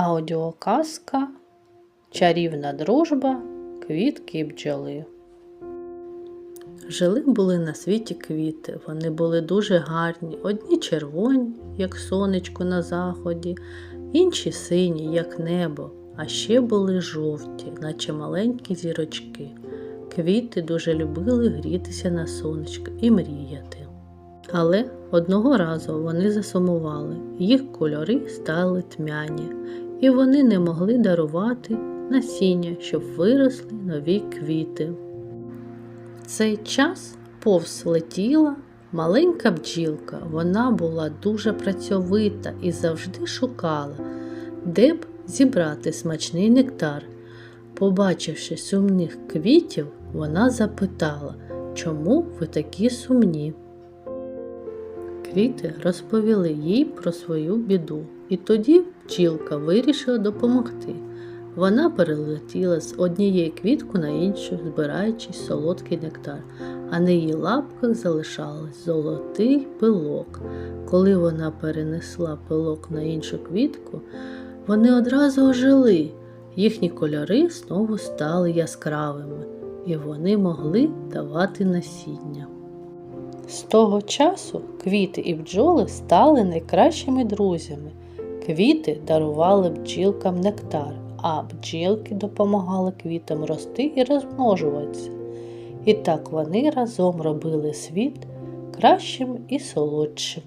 Аудіоказка Чарівна дружба квітки і бджоли. Жили були на світі квіти. Вони були дуже гарні. Одні червоні, як сонечко на заході, інші сині, як небо, а ще були жовті, наче маленькі зірочки. Квіти дуже любили грітися на сонечко і мріяти. Але одного разу вони засумували, їх кольори стали тьмяні, і вони не могли дарувати насіння, щоб виросли нові квіти. В цей час повз летіла маленька бджілка. Вона була дуже працьовита і завжди шукала, де б зібрати смачний нектар. Побачивши сумних квітів, вона запитала, чому ви такі сумні? Квіти розповіли їй про свою біду, і тоді бджілка вирішила допомогти. Вона перелетіла з однієї квітку на іншу, збираючи солодкий нектар, а на її лапках залишалось золотий пилок. Коли вона перенесла пилок на іншу квітку, вони одразу ожили. Їхні кольори знову стали яскравими, і вони могли давати насіння. З того часу квіти і бджоли стали найкращими друзями. Квіти дарували бджілкам нектар, а бджілки допомагали квітам рости і розмножуватися. І так вони разом робили світ кращим і солодшим.